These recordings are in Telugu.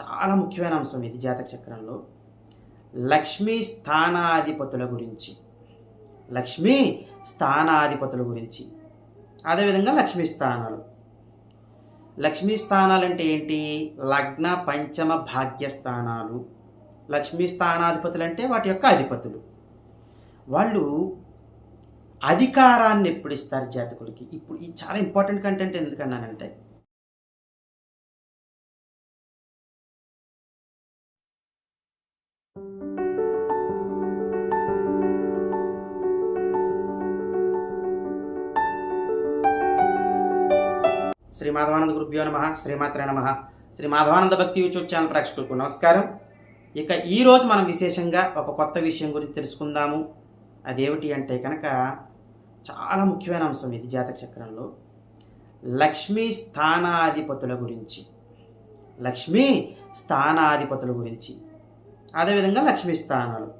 చాలా ముఖ్యమైన అంశం ఇది జాతక చక్రంలో. లక్ష్మీ స్థానాధిపతుల గురించి. లక్ష్మీ స్థానాధిపతుల గురించి. అదేవిధంగా లక్ష్మీ స్థానాలు. లక్ష్మీ స్థానాలు అంటే ఏంటి? లగ్న పంచమ భాగ్య స్థానాలు. లక్ష్మీ స్థానాధిపతులు అంటే వాటి యొక్క అధిపతులు. వాళ్ళు అధికారాన్ని ఎప్పుడు ఇస్తారు జాతకుడికి ఇప్పుడు ఇది చాలా ఇంపార్టెంట్ కంటెంట్ ఎందుకన్నానంటే శ్రీ మాధవానంద గురుభ్యో నమ శ్రీమాత్రే నమ. శ్రీ మాధవానంద భక్తి యూట్యూబ్ ఛానల్ ప్రేక్షకులకు నమస్కారం. ఇక ఈరోజు మనం విశేషంగా ఒక కొత్త విషయం గురించి తెలుసుకుందాము. అదేమిటి అంటే కనుక చాలా ముఖ్యమైన అంశం ఇది జాతక చక్రంలో. లక్ష్మీ స్థానాధిపతుల గురించి. లక్ష్మీ స్థానాధిపతుల గురించి. అదేవిధంగా లక్ష్మీ స్థానాలు.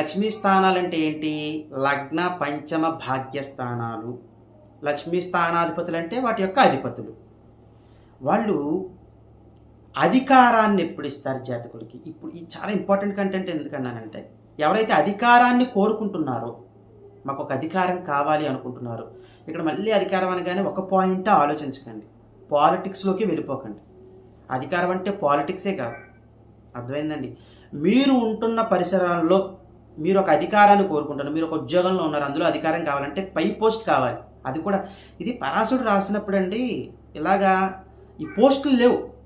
లక్ష్మీ స్థానాలు అంటే ఏంటి? లగ్న పంచమ భాగ్య స్థానాలు లక్ష్మీ స్థానాధిపతులు అంటే వాటి యొక్క అధిపతులు. వాళ్ళు అధికారాన్ని ఎప్పుడు ఇస్తారు జాతకుడికి ఇప్పుడు ఇది చాలా ఇంపార్టెంట్ కంటెంట్ ఎందుకన్నానంటే ఎవరైతే అధికారాన్ని కోరుకుంటున్నారో మాకు ఒక అధికారం కావాలి అనుకుంటున్నారు ఇక్కడ మళ్ళీ అధికారం అనగానే ఒక పాయింట్ ఆలోచించకండి. పాలిటిక్స్లోకి వెళ్ళిపోకండి. అధికారం అంటే పాలిటిక్సే కాదు. అర్థమైందండి? మీరు ఉంటున్న పరిసరాల్లో మీరు ఒక అధికారాన్ని కోరుకుంటున్నారు. మీరు ఒక ఉద్యోగంలో ఉన్నారు అందులో అధికారం కావాలంటే పై పోస్ట్ కావాలి. అది కూడా. ఇది పరాశుడు రాసినప్పుడు అండి ఇలాగా ఈ పోస్టులు లేవు.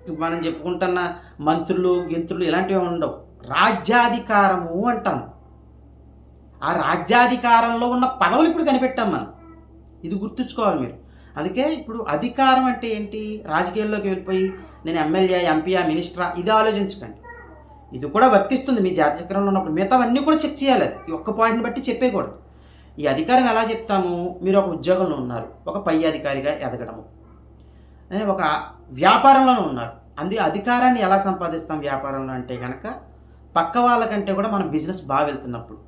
ఇప్పుడు మనం చెప్పుకుంటున్న మంత్రులు గింత్రులు ఇలాంటివి ఉండవు. రాజ్యాధికారము అంటాం. ఆ రాజ్యాధికారంలో ఉన్న పదవులు ఇప్పుడు కనిపెట్టాం మనం. ఇది గుర్తుంచుకోవాలి మీరు. అందుకే ఇప్పుడు అధికారం అంటే ఏంటి? రాజకీయాల్లోకి వెళ్ళిపోయి నేను ఎమ్మెల్యే ఎంపీయా మినిస్టరా ఇది ఆలోచించకండి. ఇది కూడా వర్తిస్తుంది మీ జాతి చక్రంలో ఉన్నప్పుడు. మిగతావన్నీ కూడా చెక్ చేయాలి. ఈ ఒక్క పాయింట్ని బట్టి చెప్పేయకూడదు. ఈ అధికారం ఎలా చెప్తాము? మీరు ఒక ఉద్యోగంలో ఉన్నారు ఒక పై అధికారిగా ఎదగడము. ఒక వ్యాపారంలోనే ఉన్నారు. అందుకే అధికారాన్ని ఎలా సంపాదిస్తాం వ్యాపారంలో అంటే కనుక పక్క వాళ్ళకంటే కూడా మనం బిజినెస్ బాగా వెళ్తున్నప్పుడు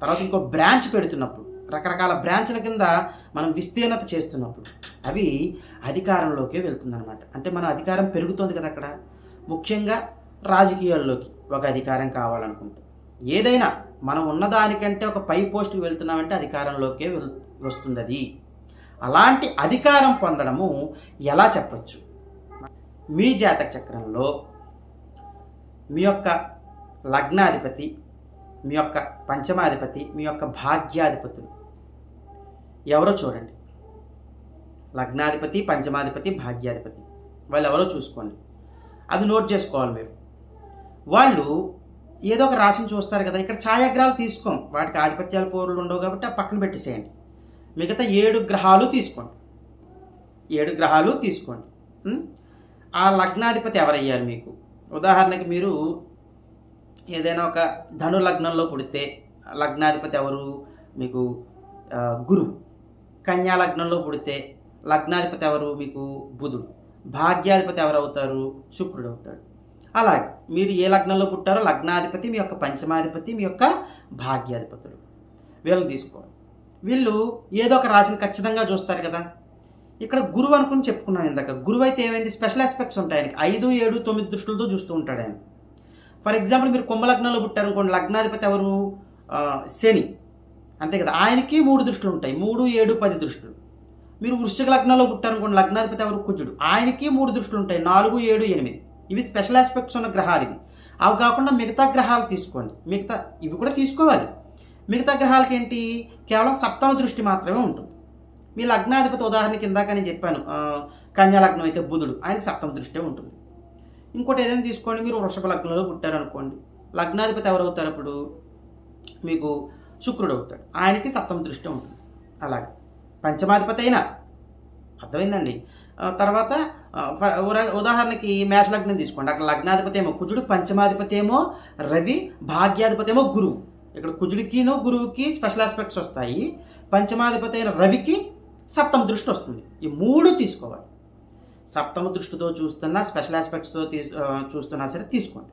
తర్వాత ఇంకో బ్రాంచ్ పెడుతున్నప్పుడు రకరకాల బ్రాంచ్ల కింద మనం విస్తీర్ణత చేస్తున్నప్పుడు అవి అధికారంలోకి వెళ్తుందన్నమాట. అంటే మన అధికారం పెరుగుతుంది కదా అక్కడ. ముఖ్యంగా రాజకీయాల్లోకి ఒక అధికారం కావాలనుకుంటే. ఏదైనా మనం ఉన్నదానికంటే ఒక పై పోస్టుకి వెళ్తున్నామంటే అధికారంలోకే వస్తుంది అది అలాంటి అధికారం పొందడము ఎలా చెప్పచ్చు? మీ జాతక చక్రంలో మీ యొక్క లగ్నాధిపతి మీ యొక్క పంచమాధిపతి మీ యొక్క భాగ్యాధిపతులు ఎవరో చూడండి. లగ్నాధిపతి పంచమాధిపతి భాగ్యాధిపతి. వాళ్ళు ఎవరో చూసుకోండి. అది నోట్ చేసుకోవాలి మీరు. వాళ్ళు ఏదో ఒక రాశిని చూస్తారు కదా ఇక్కడ ఛాయాగ్రహాలు తీసుకోం వాటికి ఆధిపత్యాలు పౌరులు ఉండవు కాబట్టి ఆ పక్కన పెట్టేసేయండి. మిగతా ఏడు గ్రహాలు తీసుకోండి. ఏడు గ్రహాలు తీసుకోండి. ఆ లగ్నాధిపతి ఎవరయ్యారు మీకు? ఉదాహరణకి మీరు ఏదైనా ఒక ధను లగ్నంలో పుడితే లగ్నాధిపతి ఎవరు? మీకు గురువు. కన్యా లగ్నంలో పుడితే లగ్నాధిపతి ఎవరు? మీకు బుధుడు. భాగ్యాధిపతి ఎవరు అవుతారు శుక్రుడు అవుతాడు. అలాగే మీరు ఏ లగ్నంలో పుట్టారో లగ్నాధిపతి మీ యొక్క పంచమాధిపతి మీ యొక్క భాగ్యాధిపతులు. వీళ్ళని తీసుకోవాలి వీళ్ళు ఏదో ఒక రాశిని ఖచ్చితంగా చూస్తారు కదా. ఇక్కడ గురువు అనుకుని చెప్పుకున్నాను ఇందాక. గురువు అయితే ఏమైంది? స్పెషల్ ఆస్పెక్ట్స్ ఉంటాయి ఆయనకి. ఐదు ఏడు తొమ్మిది దృష్టిలతో చూస్తూ ఉంటాడు ఆయన. ఫర్ ఎగ్జాంపుల్ మీరు కుంభలగ్నంలో పుట్టారనుకోండి లగ్నాధిపతి ఎవరు? శని. అంతే కదా. ఆయనకి మూడు దృష్టిలు ఉంటాయి. మూడు ఏడు పది దృష్టిలు. మీరు వృశ్చిక లగ్నంలో పుట్టారనుకోండి లగ్నాధిపతి ఎవరు? కుజుడు. ఆయనకి మూడు దృష్టిలు ఉంటాయి. నాలుగు ఏడు ఎనిమిది. ఇవి స్పెషల్ ఆస్పెక్ట్స్ ఉన్న గ్రహాలు ఇవి. అవి కాకుండా మిగతా గ్రహాలు తీసుకోండి. మిగతా ఇవి కూడా తీసుకోవాలి. మిగతా గ్రహాలకి ఏంటి? కేవలం సప్తమ దృష్టి మాత్రమే ఉంటుంది. మీ లగ్నాధిపతి ఉదాహరణ కిందాక నేను చెప్పాను ఆ, కన్యా లగ్నం అయితే బుధుడు ఆయనకి సప్తమ దృష్టే ఉంటుంది. ఇంకోటి ఏదైనా తీసుకోండి మీరు వృషభ లగ్నంలో పుట్టారనుకోండి. లగ్నాధిపతి ఎవరవుతారు అప్పుడు? మీకు శుక్రుడు అవుతాడు. ఆయనకి సప్తమ దృష్టి ఉంటుంది. అలాగే పంచమాధిపతి అయినా అర్థమైందండి? తర్వాత ఉదాహరణకి మేష లగ్నం తీసుకోండి. అక్కడ లగ్నాధిపతి ఏమో కుజుడు పంచమాధిపతి ఏమో రవి భాగ్యాధిపతి ఏమో గురువు. ఇక్కడ కుజుడికిను గురువుకి స్పెషల్ ఆస్పెక్ట్స్ వస్తాయి. పంచమాధిపతి అయిన రవికి సప్తమ దృష్టి వస్తుంది. ఈ మూడు తీసుకోవాలి. సప్తమ దృష్టితో చూస్తున్నా స్పెషల్ ఆస్పెక్ట్స్తో తీ చూస్తున్నా సరే తీసుకోండి.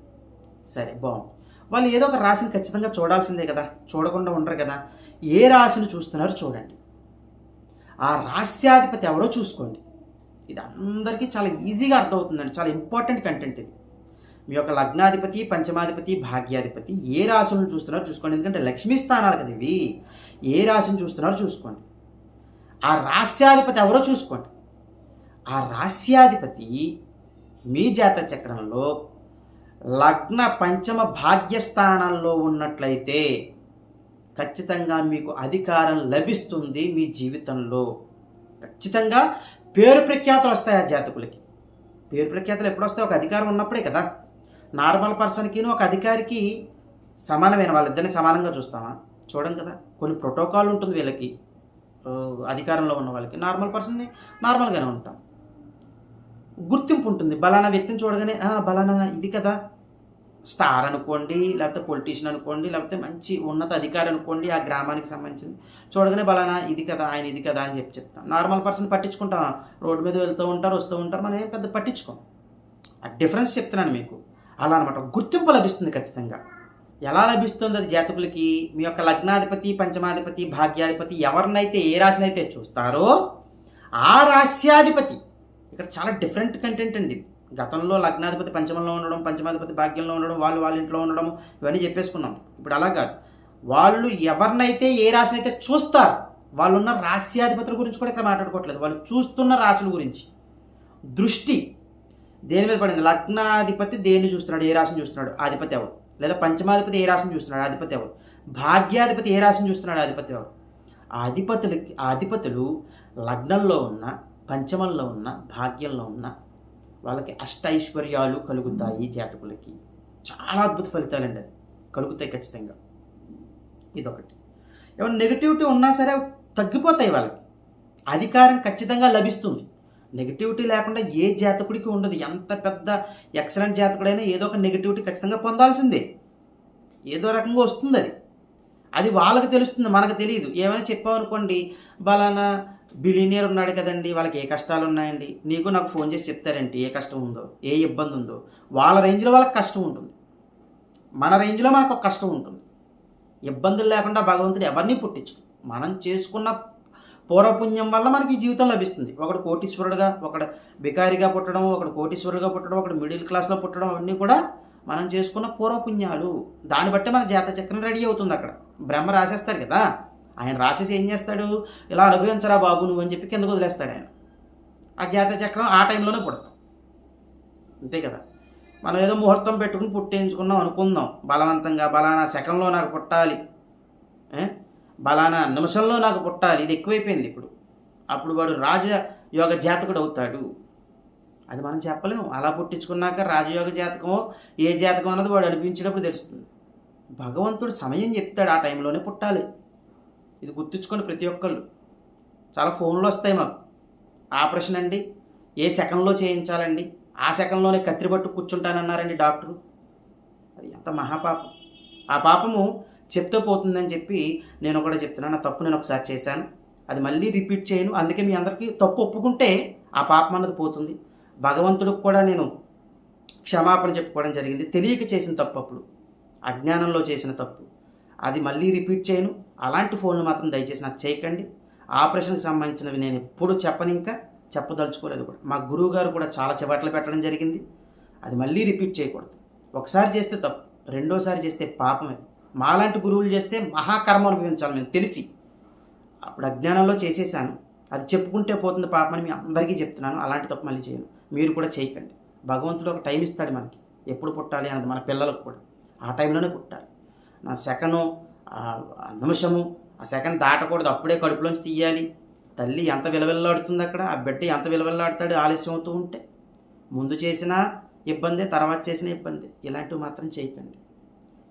సరే బాగుంది. వాళ్ళు ఏదో ఒక రాశిని ఖచ్చితంగా చూడాల్సిందే కదా. చూడకుండా ఉండరు కదా. ఏ రాశిని చూస్తున్నారో చూడండి. ఆ రాశ్యాధిపతి ఎవరో చూసుకోండి. ఇది అందరికీ చాలా ఈజీగా అర్థమవుతుందండి. చాలా ఇంపార్టెంట్ కంటెంట్ ఇది. మీ యొక్క లగ్నాధిపతి పంచమాధిపతి భాగ్యాధిపతి ఏ రాశులను చూస్తున్నారో చూసుకోండి. ఎందుకంటే లక్ష్మీ స్థానాలు కదా ఇవి. ఏ రాశిని చూస్తున్నారో చూసుకోండి. ఆ రాస్యాధిపతి ఎవరో చూసుకోండి. ఆ రాస్యాధిపతి మీ జాత చక్రంలో లగ్న పంచమ భాగ్యస్థానాల్లో ఉన్నట్లయితే ఖచ్చితంగా మీకు అధికారం లభిస్తుంది మీ జీవితంలో. ఖచ్చితంగా పేరు ప్రఖ్యాతలు వస్తాయి ఆ జాతకులకి? పేరు ప్రఖ్యాతలు ఎప్పుడు వస్తాయి? ఒక అధికారం ఉన్నప్పుడే కదా. నార్మల్ పర్సన్కిను ఒక అధికారికి సమానమైన వాళ్ళిద్దరిని సమానంగా చూస్తామా? చూడం కదా. కొన్ని ప్రోటోకాల్ ఉంటుంది వీళ్ళకి. అధికారంలో ఉన్న వాళ్ళకి. నార్మల్ పర్సన్ని నార్మల్గానే ఉంటాం. గుర్తింపు ఉంటుంది. బలానా వ్యక్తిని చూడగానే బలానా ఇది కదా. స్టార్ అనుకోండి లేకపోతే పొలిటీషియన్ అనుకోండి లేకపోతే మంచి ఉన్నత అధికారి అనుకోండి ఆ గ్రామానికి సంబంధించింది. చూడగానే బలానా ఇది కదా ఆయన ఇది కదా అని చెప్పి చెప్తాం. Normal person పట్టించుకుంటాం. రోడ్డు మీద వెళ్తూ ఉంటారు వస్తూ ఉంటారు మనం ఏం పెద్ద పట్టించుకోం. ఆ డిఫరెన్స్ చెప్తున్నాను మీకు. అలా అనమాట గుర్తింపు లభిస్తుంది ఖచ్చితంగా. ఎలా లభిస్తుంది? అది జాతకులకి మీ యొక్క లగ్నాధిపతి పంచమాధిపతి భాగ్యాధిపతి ఎవరినైతే ఏ రాశినైతే చూస్తారో ఆ రాశ్యాధిపతి. ఇక్కడ చాలా డిఫరెంట్ కంటెంట్ అండి ఇది. గతంలో లగ్నాధిపతి పంచమంలో ఉండడం పంచమాధిపతి భాగ్యంలో ఉండడం వాళ్ళు వాళ్ళ ఇంట్లో ఉండడం ఇవన్నీ చెప్పేసుకున్నాం. ఇప్పుడు అలా కాదు. వాళ్ళు ఎవరినైతే ఏ రాశినైతే చూస్తారు వాళ్ళు ఉన్న రాశ్యాధిపతుల గురించి కూడా ఇక్కడ మాట్లాడుకోవట్లేదు. వాళ్ళు చూస్తున్న రాశుల గురించి. దృష్టి దేని మీద పడింది? లగ్నాధిపతి దేన్ని చూస్తున్నాడు? ఏ రాశిని చూస్తున్నాడు? అధిపతి ఎవరు లేదా పంచమాధిపతి ఏ రాశిని చూస్తున్నాడు? అధిపతి ఎవరు భాగ్యాధిపతి ఏ రాశిని చూస్తున్నాడు? అధిపతి ఎవరు ఆ అధిపతులకి అధిపతులు లగ్నంలో ఉన్న పంచమంలో ఉన్న భాగ్యంలో ఉన్న వాళ్ళకి అష్టైశ్వర్యాలు కలుగుతాయి జాతకులకి. చాలా అద్భుత ఫలితాలండి అది కలుగుతాయి ఖచ్చితంగా. ఇదొకటి. ఏమైనా నెగిటివిటీ ఉన్నా సరే తగ్గిపోతాయి వాళ్ళకి. అధికారం ఖచ్చితంగా లభిస్తుంది. నెగిటివిటీ లేకుండా ఏ జాతకుడికి ఉండదు. ఎంత పెద్ద ఎక్సలెంట్ జాతకుడైనా ఏదో ఒక నెగిటివిటీ ఖచ్చితంగా పొందాల్సిందే. ఏదో రకంగా వస్తుంది అది అది వాళ్ళకి తెలుస్తుంది మనకు తెలియదు ఏమైనా చెప్పామనుకోండి బలానా బిలీనియర్ ఉన్నాడు కదండి వాళ్ళకి ఏ కష్టాలు ఉన్నాయండి? నీకు నాకు ఫోన్ చేసి చెప్తారండి ఏ కష్టం ఉందో? ఏ ఇబ్బంది ఉందో? వాళ్ళ రేంజ్లో వాళ్ళకి కష్టం ఉంటుంది. మన రేంజ్లో మనకు ఒక కష్టం ఉంటుంది. ఇబ్బందులు లేకుండా భగవంతుడు ఎవరిని పుట్టించు మనం చేసుకున్న పూర్వపుణ్యం వల్ల మనకి జీవితం లభిస్తుంది. ఒకడు కోటీశ్వరుడుగా ఒకడు బికారిగా పుట్టడం ఒకడు కోటీశ్వరుడుగా పుట్టడం ఒకడు మిడిల్ క్లాస్లో పుట్టడం అవన్నీ కూడా మనం చేసుకున్న పూర్వపుణ్యాలు దాన్ని బట్టి మన జాతచక్రం రెడీ అవుతుంది అక్కడ. బ్రహ్మ రాసేస్తారు కదా ఆయన రాసేసి ఏం చేస్తాడు? ఇలా అనుభవించరా బాబు నువ్వు అని చెప్పి కిందకు వదిలేస్తాడు ఆయన. ఆ జాతచక్రం ఆ టైంలోనే పుడతాం. అంతే కదా. మనం ఏదో ముహూర్తం పెట్టుకుని పుట్టించుకున్నాం అనుకుందాం. బలవంతంగా బలానా సెకండ్లో నాకు పుట్టాలి. బలానా నిమిషంలో నాకు పుట్టాలి. ఇది ఎక్కువైపోయింది ఇప్పుడు. అప్పుడు వాడు రాజ యోగ జాతకుడు అవుతాడు. అది మనం చెప్పలేము. అలా పుట్టించుకున్నాక రాజయోగ జాతకమో ఏ జాతకం అన్నది వాడు అనిపించినప్పుడు తెలుస్తుంది. భగవంతుడు సమయం చెప్తాడు ఆ టైంలోనే పుట్టాలి. ఇది గుర్తుంచుకోండి ప్రతి ఒక్కళ్ళు. చాలా ఫోన్లు వస్తాయి మాకు. ఆపరేషన్ అండి. ఏ సెకండ్లో చేయించాలండి? ఆ సెకండ్లోనే కత్తిరి పట్టు కూర్చుంటానన్నారండి డాక్టరు. అది ఎంత మహాపాపం. ఆ పాపము చెప్తే పోతుందని చెప్పి నేను కూడా చెప్తున్నాను. నా తప్పు నేను ఒకసారి చేశాను. అది మళ్ళీ రిపీట్ చేయను. అందుకే మీ అందరికీ తప్పు ఒప్పుకుంటే ఆ పాపం అన్నది పోతుంది. భగవంతుడికి కూడా నేను క్షమాపణ చెప్పుకోవడం జరిగింది. తెలియక చేసిన తప్పు అప్పుడు. అజ్ఞానంలో చేసిన తప్పు. అది మళ్ళీ రిపీట్ చేయను. అలాంటి ఫోన్లు మాత్రం దయచేసి నాకు చేయకండి. ఆపరేషన్కి సంబంధించినవి నేను ఎప్పుడు చెప్పను ఇంకా. చెప్పదలుచుకోలేదు కూడా. మా గురువు గారు కూడా చాలా చివాట్లు పెట్టడం జరిగింది. అది మళ్ళీ రిపీట్ చేయకూడదు. ఒకసారి చేస్తే తప్పు. రెండోసారి చేస్తే పాపమే మాలాంటి గురువులు చేస్తే మహాకర్మ అనుభవించాలి. మేము తెలిసి. అప్పుడు అజ్ఞానంలో చేసేసాను. అది చెప్పుకుంటే పోతుంది పాపమని మీ అందరికీ చెప్తున్నాను. అలాంటి తప్పు మళ్ళీ చేయను. మీరు కూడా చేయకండి. భగవంతుడు ఒక టైం ఇస్తాడు మనకి. ఎప్పుడు పుట్టాలి అన్నది మన పిల్లలకు కూడా. ఆ టైంలోనే పుట్టాలి. నా సెకను నిమిషము ఆ సెకండ్ దాటకూడదు. అప్పుడే కడుపులోంచి తీయాలి. తల్లి ఎంత విలవిల్లాడుతుంది అక్కడ? ఆ బిడ్డ ఎంత విలవిల్లాడుతాడు? ఆలస్యం అవుతూ ఉంటే. ముందు చేసిన ఇబ్బంది తర్వాత చేసిన ఇబ్బంది. ఇలాంటివి మాత్రం చేయకండి.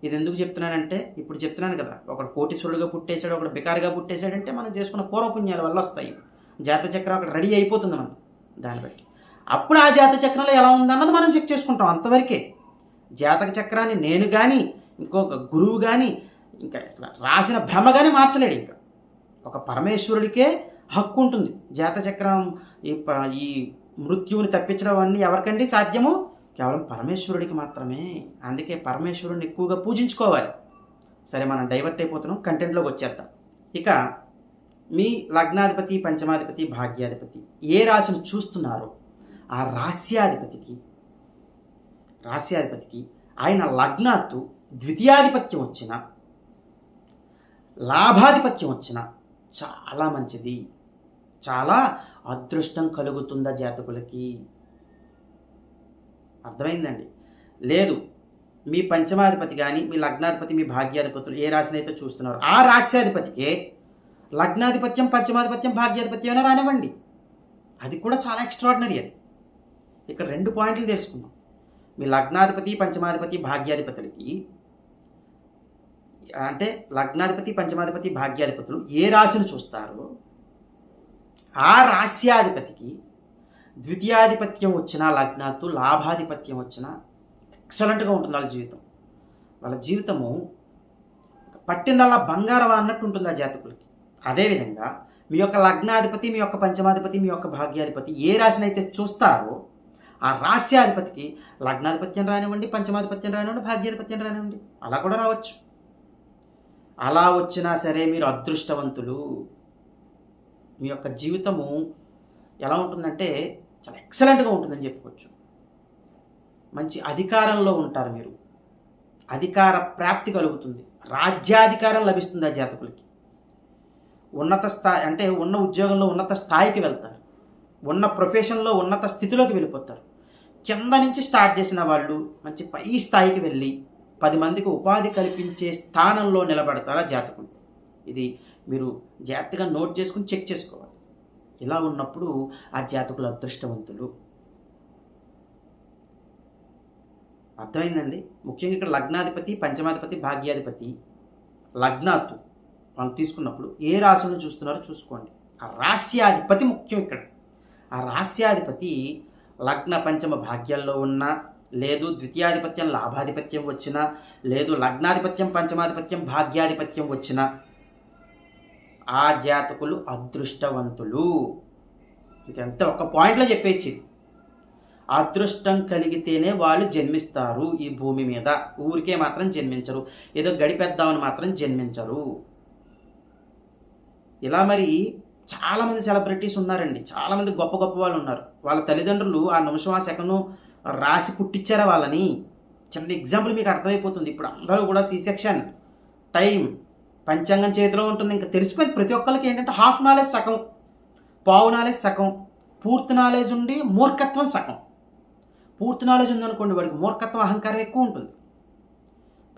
ఇది ఎందుకు చెప్తున్నానంటే ఇప్పుడు చెప్తున్నాను కదా. ఒకడు కోటీశ్వరుడుగా పుట్టేశాడు ఒకడు బికారిగా పుట్టేశాడంటే మనం చేసుకున్న పూర్వపుణ్యాల వల్ల వస్తాయి. జాత చక్రం అక్కడ రెడీ అయిపోతుంది మనం దాన్ని బట్టి. అప్పుడు ఆ జాత చక్రంలో ఎలా ఉందన్నది మనం చెక్ చేసుకుంటాం అంతవరకే. జాతక చక్రాన్ని నేను కానీ ఇంకొక గురువు కానీ ఇంకా అసలు రాసిన భ్రమ కానీ మార్చలేడు ఇంకా. ఒక పరమేశ్వరుడికే హక్కు ఉంటుంది. జాతచక్రం ఈ ప- ఈ మృత్యువుని తప్పించడం అన్నీ ఎవరికండి సాధ్యము? కేవలం పరమేశ్వరుడికి మాత్రమే. అందుకే పరమేశ్వరుడిని ఎక్కువగా పూజించుకోవాలి. సరే మనం డైవర్ట్ అయిపోతున్నాం కంటెంట్లోకి వచ్చేద్దాం. ఇక మీ లగ్నాధిపతి పంచమాధిపతి భాగ్యాధిపతి ఏ రాశిని చూస్తున్నారో ఆ రాస్యాధిపతికి రాస్యాధిపతికి ఆయన లగ్నాత్తు ద్వితీయాధిపత్యం వచ్చిన లాభాధిపత్యం వచ్చిన చాలా మంచిది. చాలా అదృష్టం కలుగుతుందా జాతకులకి? అర్థమైందండి? లేదు. మీ పంచమాధిపతి కానీ మీ లగ్నాధిపతి మీ భాగ్యాధిపతులు ఏ రాశిని అయితే చూస్తున్నారు ఆ రాశ్యాధిపతికే లగ్నాధిపత్యం పంచమాధిపత్యం భాగ్యాధిపత్యం అయినా రానివ్వండి. అది కూడా చాలా ఎక్స్ట్రాడినరీ అది. ఇక్కడ రెండు పాయింట్లు తెలుసుకున్నాం మీ లగ్నాధిపతి పంచమాధిపతి భాగ్యాధిపతులకి అంటే లగ్నాధిపతి పంచమాధిపతి భాగ్యాధిపతులు ఏ రాశిని చూస్తారో ఆ రాశ్యాధిపతికి ద్వితీయాధిపత్యం వచ్చిన లగ్నాత్తు లాభాధిపత్యం వచ్చిన ఎక్సలెంట్గా ఉంటుంది వాళ్ళ జీవితం. వాళ్ళ జీవితము పట్టిందల్లా బంగారం అన్నట్టు ఉంటుంది ఆ జాతకులకి. అదేవిధంగా మీ యొక్క లగ్నాధిపతి మీ యొక్క పంచమాధిపతి మీ యొక్క భాగ్యాధిపతి ఏ రాశిని అయితే చూస్తారో ఆ రాశ్యాధిపతికి లగ్నాధిపత్యం రానివ్వండి పంచమాధిపత్యం రానివ్వండి భాగ్యాధిపత్యం రానివ్వండి. అలా కూడా రావచ్చు. అలా వచ్చినా సరే మీరు అదృష్టవంతులు. మీ యొక్క జీవితము ఎలా ఉంటుందంటే చాలా ఎక్సలెంట్గా ఉంటుందని చెప్పుకోవచ్చు. మంచి అధికారంలో ఉంటారు మీరు. అధికార ప్రాప్తి కలుగుతుంది. రాజ్యాధికారం లభిస్తుంది ఆ జాతకులకి. ఉన్నత స్థాయి అంటే ఉన్న ఉద్యోగంలో ఉన్నత స్థాయికి వెళ్తారు. ఉన్న ప్రొఫెషన్లో ఉన్నత స్థితిలోకి వెళ్ళిపోతారు. కింద నుంచి స్టార్ట్ చేసిన వాళ్ళు మంచి పై స్థాయికి వెళ్ళి పది మందికి ఉపాధి కల్పించే స్థానంలో నిలబడతారా జాతకులు? ఇది మీరు జాగ్రత్తగా నోట్ చేసుకుని చెక్ చేసుకోవాలి. ఇలా ఉన్నప్పుడు ఆ జాతకులు అదృష్టవంతులు. అర్థమైందండి? ముఖ్యంగా ఇక్కడ లగ్నాధిపతి పంచమాధిపతి భాగ్యాధిపతి లగ్నాత్తు. మనం తీసుకున్నప్పుడు ఏ రాశిని చూస్తున్నారో చూసుకోండి. ఆ రాస్యాధిపతి ముఖ్యం ఇక్కడ. ఆ రాస్యాధిపతి లగ్న పంచమ భాగ్యాల్లో ఉన్న లేదు ద్వితీయాధిపత్యం లాభాధిపత్యం వచ్చినా లేదు లగ్నాధిపత్యం పంచమాధిపత్యం భాగ్యాధిపత్యం వచ్చిన ఆ జాతకులు అదృష్టవంతులు. ఇదంతా ఒక పాయింట్లో చెప్పేచ్చి అదృష్టం కలిగితేనే వాళ్ళు జన్మిస్తారు ఈ భూమి మీద. ఊరికే మాత్రం జన్మించరు. ఏదో గడిపేద్దామని మాత్రం జన్మించరు. ఇలా మరి చాలామంది సెలబ్రిటీస్ ఉన్నారండి. చాలామంది గొప్ప గొప్ప వాళ్ళు ఉన్నారు. వాళ్ళ తల్లిదండ్రులు ఆ నిమిషం ఆ సెకండ్ రాసి పుట్టించారా వాళ్ళని? చిన్న ఎగ్జాంపుల్ మీకు అర్థమైపోతుంది. ఇప్పుడు అందరూ కూడా సి సెక్షన్ టైం పంచాంగం చేతిలో ఉంటుంది. ఇంకా తెలిసిపోయింది ప్రతి ఒక్కరికి ఏంటంటే హాఫ్ నాలెడ్జ్ సగం పావు నాలెడ్జ్ సగం పూర్తి నాలెడ్జ్ ఉండి మూర్ఖత్వం సగం. పూర్తి నాలెడ్జ్ ఉందనుకోండి వాడికి మూర్ఖత్వం అహంకారం ఎక్కువ ఉంటుంది.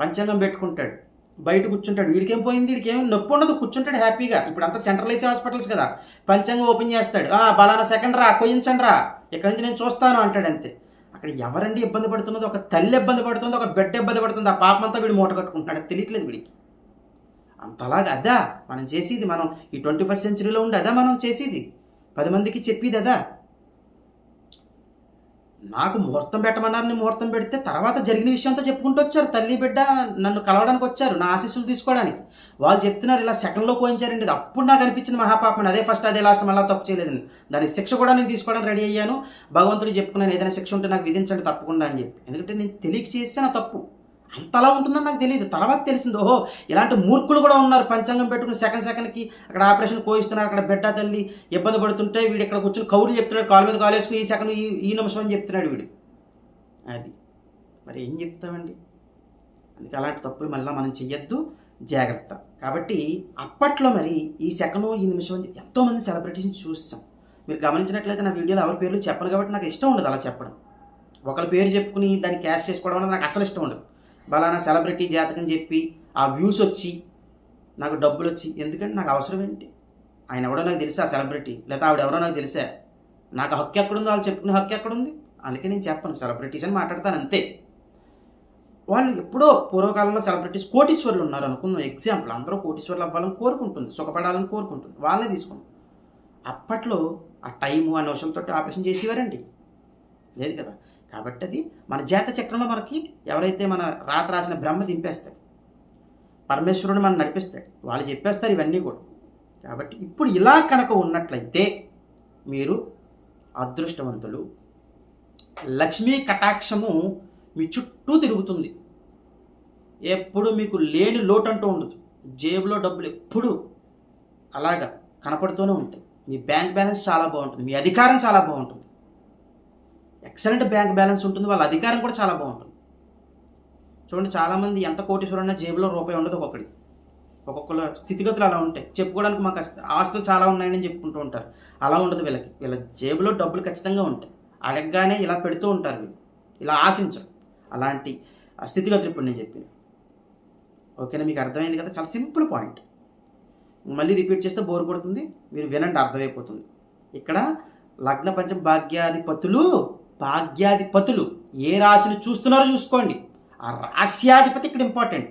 పంచాంగం పెట్టుకుంటాడు. బయట కూర్చుంటాడు. వీడికేం పోయింది? వీడికి నొప్పి ఉండదు. కూర్చుంటాడు హ్యాపీగా. ఇప్పుడు అంతా సెంట్రలైజ్ హాస్పిటల్స్ కదా. పంచంగా ఓపెన్ చేస్తాడు. ఆ బలానా సెకండ్ రా కొయించండి రా ఇక్కడి నుంచి నేను చూస్తాను అంటాడు అంతే. అక్కడ ఎవరండి ఇబ్బంది పడుతున్నది? ఒక తల్లి ఇబ్బంది పడుతుంది ఒక బిడ్డ ఇబ్బంది పడుతుంది. ఆ పాపం అంతా వీడు మూట కట్టుకుంటున్నాడు. తెలియట్లేదు వీడికి. అంతలాగా అదా? మనం చేసేది మనం ఈ ట్వంటీ ఫస్ట్ సెంచురీలో ఉండి అదా మనం చేసేది. పది మందికి చెప్పేది అదా? నాకు ముహూర్తం పెట్టమన్నారు నేను ముహూర్తం పెడితే తర్వాత జరిగిన విషయంతో చెప్పుకుంటూ వచ్చారు. తల్లి బిడ్డ నన్ను కలవడానికి వచ్చారు నా ఆశీస్సులు తీసుకోవడానికి. వాళ్ళు చెప్తున్నారు ఇలా సెకండ్లో పోయించారండి అది అప్పుడు నాకు అనిపించింది మహాపాపం. అదే ఫస్ట్ అదే లాస్ట్ మళ్ళీ తప్పు చేయలేదండి దాని శిక్ష కూడా నేను తీసుకోవడానికి రెడీ అయ్యాను. భగవంతుడు చెప్పుకున్నాను ఏదైనా శిక్ష ఉంటే నాకు విధించండి తప్పకుండా అని చెప్పి. ఎందుకంటే నేను తెలియక చేస్తే నా తప్పు. అంతలా ఉంటుందని నాకు తెలియదు తర్వాత తెలిసింది ఓహో ఇలాంటి మూర్ఖులు కూడా ఉన్నారు. పంచాంగం పెట్టుకుని సెకండ్ సెకండ్కి అక్కడ ఆపరేషన్ కోయిస్తున్నారు. అక్కడ బిడ్డ తల్లి ఇబ్బంది పడుతుంటే వీడు ఇక్కడ కూర్చొని కౌరులు చెప్తున్నాడు కాలు మీద కాలు వేసుకుని ఈ సెకండ్ ఈ ఈ నిమిషం అని చెప్తున్నాడు వీడు. అది. మరి ఏం చెప్తామండి? అందుకే అలాంటి తప్పులు మళ్ళీ మనం చెయ్యొద్దు. జాగ్రత్త. కాబట్టి అప్పట్లో మరి ఈ సెకండ్ ఈ నిమిషం అని ఎంతోమంది సెలబ్రిటీస్ని చూస్తాం మీరు గమనించినట్లయితే నా వీడియోలో ఎవరి పేర్లు చెప్పను కాబట్టి నాకు ఇష్టం ఉండదు అలా చెప్పడం. ఒకరి పేరు చెప్పుకుని దాన్ని క్యాష్ చేసుకోవడం అనేది నాకు అసలు ఇష్టం ఉండదు. బలానా సెలబ్రిటీ జాతకం చెప్పి ఆ వ్యూస్ వచ్చి నాకు డబ్బులు వచ్చి ఎందుకంటే నాకు అవసరం ఏంటి? ఆయన ఎవడో నాకు తెలుసా సెలబ్రిటీ? లేదా ఆవిడ ఎవడో నాకు తెలుసా? నాకు హక్కు ఎక్కడుందో వాళ్ళు చెప్పుకునే హక్కు ఎక్కడుంది? అందుకే నేను చెప్పను సెలబ్రిటీస్ అని మాట్లాడతాను అంతే. వాళ్ళు ఎప్పుడో పూర్వకాలంలో సెలబ్రిటీస్ కోటీశ్వర్లు ఉన్నారు అనుకుందాం ఎగ్జాంపుల్. అందరూ కోటీశ్వర్లు అవ్వాలని కోరుకుంటుంది సుఖపడాలని కోరుకుంటుంది వాళ్ళనే తీసుకున్నాం అప్పట్లో ఆ టైము అనే విషయంతో ఆపరేషన్ చేసేవారండి. లేదు కదా? కాబట్టి అది మన జాత చక్రంలో మనకి ఎవరైతే మన రాత రాసిన బ్రహ్మ దింపేస్తాడు పరమేశ్వరుడు మనం నడిపిస్తాడు వాళ్ళు చెప్పేస్తారు ఇవన్నీ కూడా. కాబట్టి ఇప్పుడు ఇలా కనుక ఉన్నట్లయితే మీరు అదృష్టవంతులు. లక్ష్మీ కటాక్షము మీ చుట్టూ తిరుగుతుంది. ఎప్పుడు మీకు లేని లోటు అంటూ ఉండదు. జేబులో డబ్బులు ఎప్పుడు అలాగా కనపడుతూనే ఉంటాయి. మీ బ్యాంక్ బ్యాలెన్స్ చాలా బాగుంటుంది. మీ అధికారం చాలా బాగుంటుంది. ఎక్సలెంట్ బ్యాంక్ బ్యాలెన్స్ ఉంటుంది. వాళ్ళ అధికారం కూడా చాలా బాగుంటుంది. చూడండి చాలామంది ఎంత కోటీశ్వరున్నా జేబులో రూపాయి ఉండదు ఒక్కొక్కడి ఒక్కొక్కరు స్థితిగతులు అలా ఉంటాయి. చెప్పుకోవడానికి మాకు ఆస్తులు చాలా ఉన్నాయని చెప్పుకుంటూ ఉంటారు. అలా ఉండదు వీళ్ళకి. వీళ్ళ జేబులో డబ్బులు ఖచ్చితంగా ఉంటాయి. అడగగానే ఇలా పెడుతూ ఉంటారు వీళ్ళు. ఇలా ఆశించరు. అలాంటి ఆ స్థితిగతులు ఇప్పుడు నేను చెప్పింది ఓకేనా? మీకు అర్థమైంది కదా? చాలా సింపుల్ పాయింట్. మళ్ళీ రిపీట్ చేస్తే బోర్ కొడుతుంది. మీరు వినండి అర్థమైపోతుంది. ఇక్కడ లగ్న పంచం భాగ్యాధిపతులు భాగ్యాధిపతులు ఏ రాశిని చూస్తున్నారో చూసుకోండి. ఆ రాశ్యాధిపతి ఇక్కడ ఇంపార్టెంట్.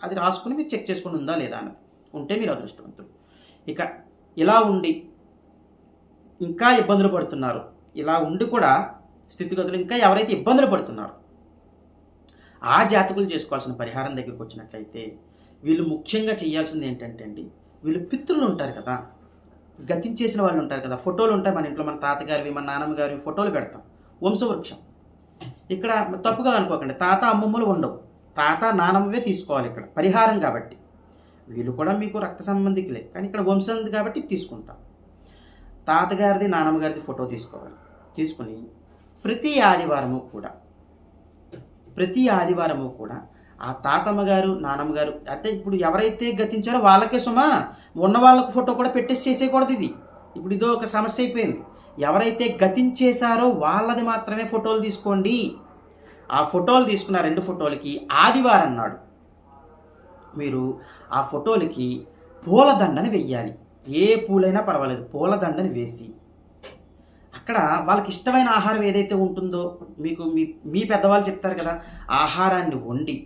అది రాసుకుని మీరు చెక్ చేసుకుని ఉందా లేదా అన్నది. ఉంటే మీరు అదృష్టవంతులు. ఇక ఇలా ఉండి ఇంకా ఇబ్బందులు పడుతున్నారు. ఇలా ఉండి కూడా స్థితిగతులు ఇంకా ఎవరైతే ఇబ్బందులు పడుతున్నారో ఆ జాతకులు చేసుకోవాల్సిన పరిహారం దగ్గరికి వచ్చినట్లయితే వీళ్ళు ముఖ్యంగా చేయాల్సింది ఏంటంటే అండి వీళ్ళు పితృలు ఉంటారు కదా. గతించేసిన వాళ్ళు ఉంటారు కదా ఫోటోలు ఉంటాయి మన ఇంట్లో మన తాతగారివి మన నాన్నమ్మ గారివి ఫోటోలు పెడతాం. వంశవృక్షం. ఇక్కడ తప్పుగా అనుకోకండి తాత అమ్మమ్మలు ఉండవు. తాత నానమ్మవే తీసుకోవాలి ఇక్కడ పరిహారం కాబట్టి. వీళ్ళు కూడా మీకు రక్త సంబంధికులే కానీ ఇక్కడ వంశం కాబట్టి తీసుకుంటాం. తాతగారిది నానమ్మగారిది ఫోటో తీసుకోవాలి. తీసుకుని ప్రతి ఆదివారము కూడా ప్రతి ఆదివారము కూడా ఆ తాతమ్మ గారు నానమ్మ గారు అయితే ఇప్పుడు ఎవరైతే గతించారో వాళ్ళకే సుమా ఉన్న వాళ్ళకు ఫోటో కూడా పెట్టేసి చేసేయకూడదు ఇది. ఇప్పుడు ఇదో ఒక సమస్య అయిపోయింది. ఎవరైతే గతించేశారో వాళ్ళది మాత్రమే ఫోటోలు తీసుకోండి. ఆ ఫోటోలు తీసుకున్న రెండు ఫోటోలకి ఆదివారం నాడు మీరు ఆ ఫోటోలకి పూలదండని వెయ్యాలి. ఏ పూలైనా పర్వాలేదు పూలదండని వేసి. అక్కడ వాళ్ళకి ఇష్టమైన ఆహారం ఏదైతే ఉంటుందో మీకు మీ మీ పెద్దవాళ్ళు చెప్తారు కదా ఆహారాన్ని వండి.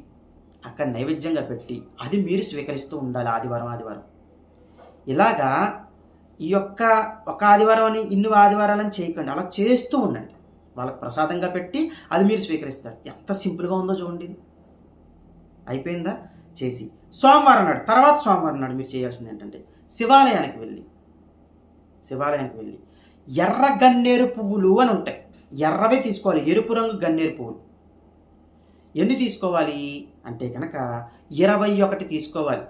అక్కడ నైవేద్యంగా పెట్టి అది మీరు స్వీకరిస్తూ ఉండాలి ఆదివారం ఆదివారం. ఇలాగా ఈ యొక్క ఒక ఆదివారం అని ఇన్ని ఆదివారాలని చేయకండి. అలా చేస్తూ ఉండండి. వాళ్ళకి ప్రసాదంగా పెట్టి అది మీరు స్వీకరిస్తారు. ఎంత సింపుల్గా ఉందో చూడండి అయిపోయిందా? చేసి. సోమవారం నాడు తర్వాత సోమవారం నాడు మీరు చేయాల్సింది ఏంటంటే శివాలయానికి వెళ్ళి శివాలయానికి వెళ్ళి ఎర్ర గన్నేరు పువ్వులు అని ఉంటాయి. ఎర్రవే తీసుకోవాలి. ఎరుపు రంగు గన్నేరు పువ్వులు. ఎన్ని తీసుకోవాలి? అంటే కనుక ఇరవై ఒకటి తీసుకోవాలి.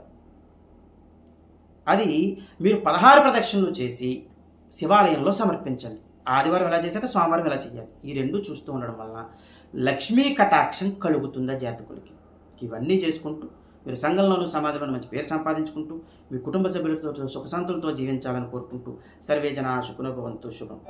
అది మీరు పదహారు ప్రదక్షిణలు చేసి శివాలయంలో సమర్పించండి. ఆదివారం ఎలా చేశాక సోమవారం ఎలా చేయాలి? ఈ రెండు చూస్తూ ఉండడం వలన లక్ష్మీ కటాక్షం కలుగుతుందా జాతకులకి? ఇవన్నీ చేసుకుంటూ మీరు సంఘంలోనూ సమాజంలోనూ మంచి పేరు సంపాదించుకుంటూ మీ కుటుంబ సభ్యులతో సుఖశాంతులతో జీవించాలని కోరుకుంటూ సర్వే జన శుకునభవంతో శుభం.